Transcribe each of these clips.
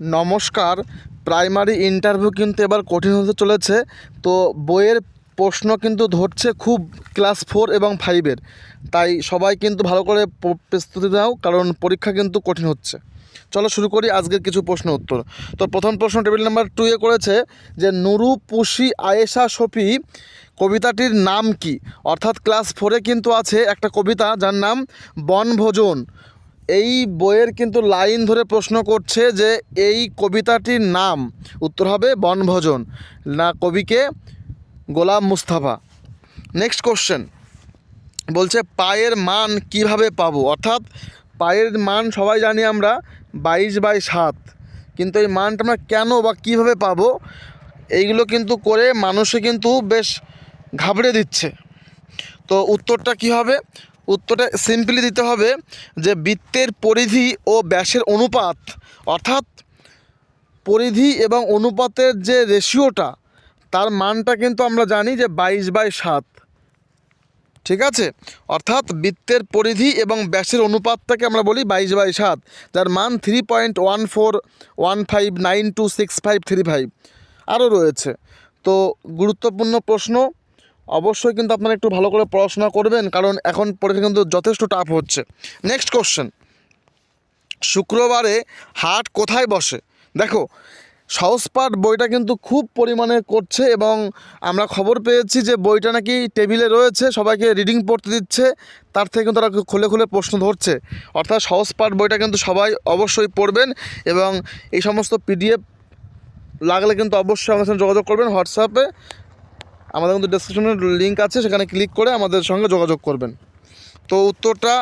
নমস্কার, primary interview কিন্তু এবার কঠিন হতে চলেছে, তো বইয়ের প্রশ্ন কিন্তু ধরছে খুব ক্লাস ফোর এবং ফাইভের, তাই সবাই কিন্তু ভালো করে প্রস্তুতি দাও কারণ পরীক্ষা কিন্তু কঠিন হচ্ছে। চলো শুরু করি আজকের কিছু প্রশ্ন উত্তর। তো প্রথম প্রশ্ন টেবিল নাম্বার টুয়ে করেছে যে, নুরু, পুষি, আয়েশা, শফি কবিতাটির নাম কি? অর্থাৎ ক্লাস ফোরে কিন্তু আছে একটা কবিতা যার নাম বনভোজন। এই বইয়ের কিন্তু লাইন ধরে প্রশ্ন করছে যে এই কবিতাটির নাম উত্তর হবে বনভোজন, না কবিকে গোলাম মুস্তাফা। নেক্সট কোশ্চেন বলছে পায়ের মান কীভাবে পাবো? অর্থাৎ পায়ের মান সবাই জানি আমরা বাইশ বাই সাত, কিন্তু এই মানটা আমরা কেন বা কীভাবে পাবো? এইগুলো কিন্তু করে মানুষে কিন্তু বেশ ঘাবড়ে দিচ্ছে। তো উত্তরটা কি হবে? উত্তরটা সিম্পলি দিতে হবে যে বৃত্তের পরিধি ও ব্যাসের অনুপাত। অর্থাৎ পরিধি এবং অনুপাতের যে রেশিওটা তার মানটা কিন্তু আমরা জানি যে বাইশ বাই সাত। ঠিক আছে? অর্থাৎ বৃত্তের পরিধি এবং ব্যাসের অনুপাতটাকে আমরা বলি বাইশ বাই সাত। যার মান three point one four one five nine two six five three five আরও রয়েছে। তো গুরুত্বপূর্ণ প্রশ্ন অবশ্যই কিন্তু আপনারা একটু ভালো করে পড়াশোনা করবেন, কারণ এখন পরীক্ষা কিন্তু যথেষ্ট টাফ হচ্ছে। নেক্সট কোশ্চেন শুক্রবারে হাট কোথায় বসে? দেখো, সহজপাঠ বইটা কিন্তু খুব পরিমাণে করছে এবং আমরা খবর পেয়েছি যে বইটা নাকি টেবিলে রয়েছে, সবাইকে রিডিং পড়তে দিচ্ছে, তার থেকে কিন্তু তারা খুলে খুলে প্রশ্ন ধরছে। অর্থাৎ সহজপাঠ বইটা কিন্তু সবাই অবশ্যই পড়বেন এবং এই সমস্ত পিডিএফ লাগলে কিন্তু অবশ্যই আমার সঙ্গে যোগাযোগ করবেন, হোয়াটসঅ্যাপে। আমাদের কিন্তু ডেসক্রিপশনের লিঙ্ক আছে, সেখানে ক্লিক করে আমাদের সঙ্গে যোগাযোগ করবেন। তো উত্তরটা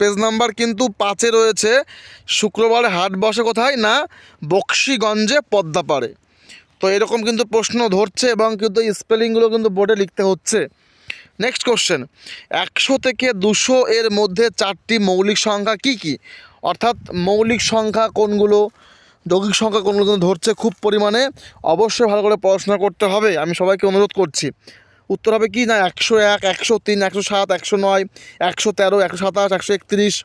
পেজ নাম্বার কিন্তু পাঁচে রয়েছে, শুক্রবার হাট বসে কোথায় না? বক্সিগঞ্জে পদ্মাপাড়ে। তো এরকম কিন্তু প্রশ্ন ধরছে এবং কিন্তু স্পেলিংগুলো কিন্তু বোর্ডে লিখতে হচ্ছে। নেক্সট কোশ্চেন একশো থেকে দুশো এর মধ্যে চারটি মৌলিক সংখ্যা কি কি? অর্থাৎ মৌলিক সংখ্যা কোনগুলো? যৌগিক সংখ্যা কোনো কিন্তু ধরছে খুব পরিমাণে, অবশ্যই ভালো করে পড়াশোনা করতে হবে। আমি সবাইকে অনুরোধ করছি। উত্তর হবে কি? না, একশো এক, একশো তিন, একশো সাত, একশো নয়, একশো তেরো, একশো সাতাশ, একশো একত্রিশ।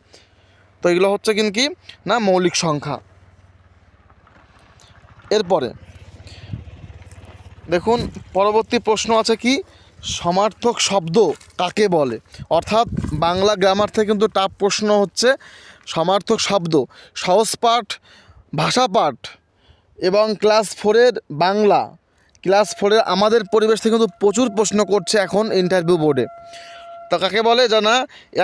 তো এগুলো হচ্ছে কিন্তু কি? না, মৌলিক সংখ্যা। এরপরে, দেখুন, পরবর্তী প্রশ্ন আছে কি? সমার্থক শব্দ কাকে বলে? অর্থাৎ বাংলা গ্রামার থেকে কিন্তু টাপ প্রশ্ন হচ্ছে সমার্থক শব্দ। সহজ পাঠ ভাষা পাঠ এবং ক্লাস ফোরের বাংলা। ক্লাস ফোরের আমাদের পরিবেশ থেকে কিন্তু প্রচুর প্রশ্ন করছে এখন ইন্টারভিউ বোর্ডে তা কাকে বলে জানা?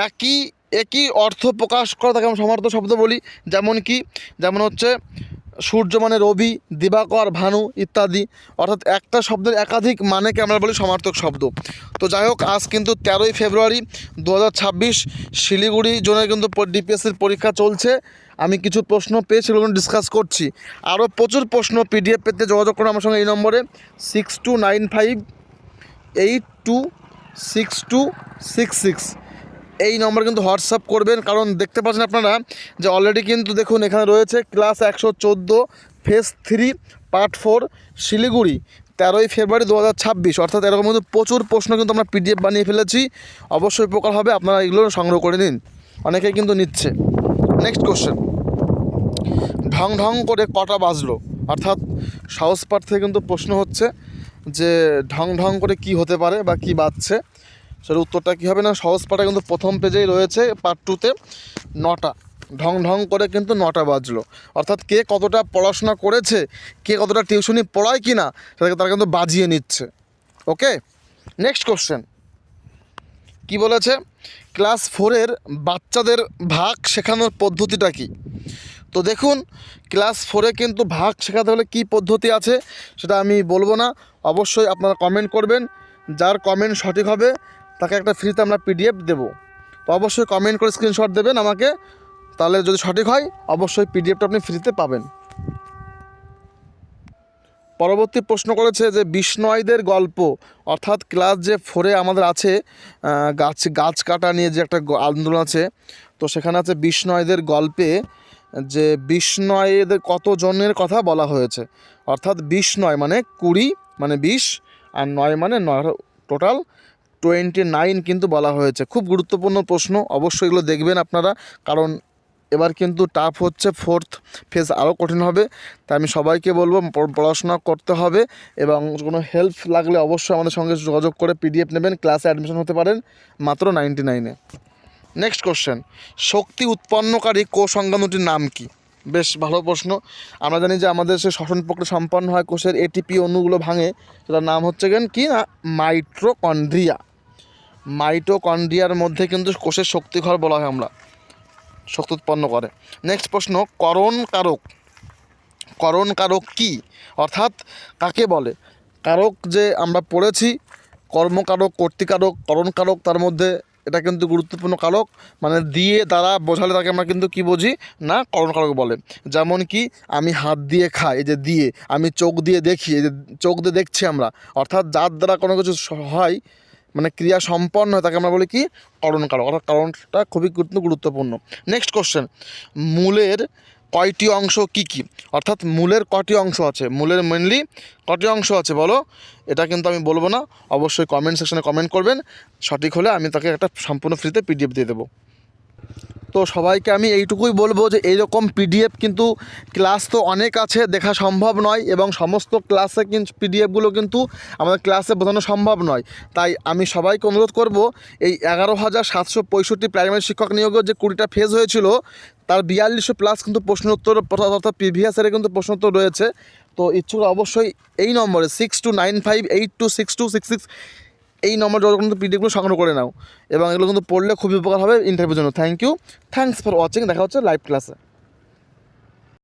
একই একই অর্থ প্রকাশ করা তাকে আমরা সমার্থক শব্দ বলি। যেমন কি? যেমন হচ্ছে সূর্য মানে রবি, দিবাকর, ভানু ইত্যাদি। অর্থাৎ একটা শব্দের একাধিক মানেকে আমরা বলি সমার্থক শব্দ। তো যাই হোক, আজ কিন্তু তেরোই ফেব্রুয়ারি দু হাজার ছাব্বিশ শিলিগুড়ি জোনে কিন্তু ডিপিএসসির পরীক্ষা চলছে। আমি কিছু প্রশ্ন পেয়ে সেগুলো ডিসকাস করছি। আরও প্রচুর প্রশ্ন পিডিএফ পেতে যোগাযোগ করুন আমার সঙ্গে এই নম্বরে। Six two nine five eight two six two six six এই নম্বর কিন্তু হোয়াটসঅ্যাপ করবেন, কারণ দেখতে পাচ্ছেন আপনারা যে অলরেডি কিন্তু দেখুন এখানে রয়েছে ক্লাস একশো চোদ্দ phase three part four Siliguri, তেরোই ফেব্রুয়ারি দু হাজার ছাব্বিশ। অর্থাৎ এরকম কিন্তু প্রচুর প্রশ্ন কিন্তু আমরা পিডিএফ বানিয়ে ফেলেছি। অবশ্যই উপকার হবে, আপনারা এগুলো সংগ্রহ করে নিন। অনেকেই কিন্তু নিচ্ছে। নেক্সট কোশ্চেন ঢং ঢং করে কটা বাজলো? অর্থাৎ সাহস পাঠ থেকে কিন্তু প্রশ্ন হচ্ছে যে ঢং ঢং করে কি হতে পারে বা কি বাজছে? সেটার উত্তরটা কী হবে না? সহজ পাঠে কিন্তু প্রথম পেজেই রয়েছে পার্ট টুতে নটা। ঢং ঢং করে কিন্তু নটা বাজলো। অর্থাৎ কে কতটা পড়াশোনা করেছে, কে কতটা টিউশনি পড়ায় কি না সেটাকে তারা কিন্তু বাজিয়ে নিচ্ছে। ওকে নেক্সট কোশ্চেন কি বলেছে? ক্লাস ফোরের বাচ্চাদের ভাগ শেখানোর পদ্ধতিটা কি? তো দেখুন, ক্লাস ফোরে কিন্তু ভাগ শেখাতে হলে কী পদ্ধতি আছে সেটা আমি বলব না। অবশ্যই আপনারা কমেন্ট করবেন, যার কমেন্ট সঠিক হবে তাকে একটা ফ্রিতে আমরা পিডিএফ দেবো। তো অবশ্যই কমেন্ট করে স্ক্রিনশট দেবেন আমাকে, তাহলে যদি সঠিক হয়, অবশ্যই পিডিএফটা আপনি ফ্রিতে পাবেন। পরবর্তী প্রশ্ন করেছে যে বিষ্ণয়দের গল্প, অর্থাৎ ক্লাস যে ফোরে আমাদের আছে গাছ গাছ কাটা নিয়ে যে একটা আন্দোলন আছে, তো সেখানে আছে বিষ্ণয়দের গল্পে যে বিষ্ণয়দের কত জনের কথা বলা হয়েছে। অর্থাৎ বিশ নয় মানে কুড়ি মানে বিশ, আর নয় মানে নয় টোটাল টোয়েন্টি নাইন কিন্তু বলা হয়েছে। খুব গুরুত্বপূর্ণ প্রশ্ন, অবশ্যই এগুলো দেখবেন আপনারা, কারণ এবার কিন্তু টাফ হচ্ছে ফোর্থ ফেজ আরও কঠিন হবে। তাই আমি সবাইকে বলব পড়াশোনা করতে হবে এবং কোনো হেল্প লাগলে অবশ্যই আমাদের সঙ্গে যোগাযোগ করে পিডিএফ নেবেন ক্লাসে অ্যাডমিশন হতে পারেন, মাত্র নাইনটি নাইনে নেক্সট কোশ্চেন শক্তি উৎপন্নকারী কোষাঙ্গাণুটির নাম কি? বেশ ভালো প্রশ্ন। আমরা জানি যে আমাদের সে শ্বসন প্রক্রিয়া সম্পন্ন হয়, কোষের এটিপি অণুগুলো ভাঙে, সেটার নাম হচ্ছে কেন? কি না? মাইট্রোকন্ড্রিয়া মাইটোকন্ড্রিয়ার মধ্যে কিন্তু কোষের শক্তিঘর বলা হয় আমরা। শক্তি উৎপন্ন করে। নেক্সট প্রশ্ন, করণ কারক। করণ কারক কি? অর্থাৎ কাকে বলে? কারক যে আমরা পড়েছি কর্মকারক কর্তিকারক করণকারক তার মধ্যে এটা কিন্তু গুরুত্বপূর্ণ কারক। মানে দিয়ে, দ্বারা বোঝালে তাকে আমরা কিন্তু কি বুঝি? না করণকারক বলে। যেমন কি, আমি হাত দিয়ে খাই, এই যে দিয়ে, আমি চোখ দিয়ে দেখি, এই যে চোখ দিয়ে দেখছি আমরা। অর্থাৎ যার দ্বারা কোনো কিছু হয় মানে ক্রিয়া সম্পন্ন হয়, তাকে আমরা বলি কি? করণ কারক। অর্থাৎ কারণটা খুবই গুরুত্ব- গুরুত্বপূর্ণ। নেক্সট কোশ্চেন মূলের কয়টি অংশ কি কি? অর্থাৎ মূলের কটি অংশ আছে। মূলের মেনলি কটি অংশ আছে বলো? এটা কিন্তু আমি বলব না। অবশ্যই কমেন্ট সেকশনে কমেন্ট করবেন। সঠিক হলে আমি তাকে একটা সম্পূর্ণ ফ্রিতে পিডিএফ দিয়ে দেবো। তো সবাইকে আমি এইটুকুই বলব যে এইরকম পিডিএফ কিন্তু ক্লাস তো অনেক আছে, দেখা সম্ভব নয় এবং সমস্ত ক্লাসে কিন্তু পিডিএফগুলো কিন্তু আমাদের ক্লাসে বোঝানো সম্ভব নয়। তাই আমি সবাইকে অনুরোধ করব, এই এগারো হাজার সাতশো পঁয়ষট্টি প্রাইমারি শিক্ষক নিয়োগের যে কুড়িটা ফেজ হয়েছিল, তার বিয়াল্লিশশো প্লাস কিন্তু প্রশ্নোত্তর অর্থাৎ প্রিভিয়াস ইয়ারে কিন্তু প্রশ্নোত্তর রয়েছে। তো ইচ্ছুক অবশ্যই এই নম্বরে six two nine five eight two six two six six এই নম্বর যত কিন্তু পিডিএফগুলো সংগ্রহ করে নাও। এবং এগুলো কিন্তু পড়লে খুবই উপকার হবে ইন্টারভিউর জন্য। Thank you thanks for watching দেখা হচ্ছে লাইভ ক্লাসে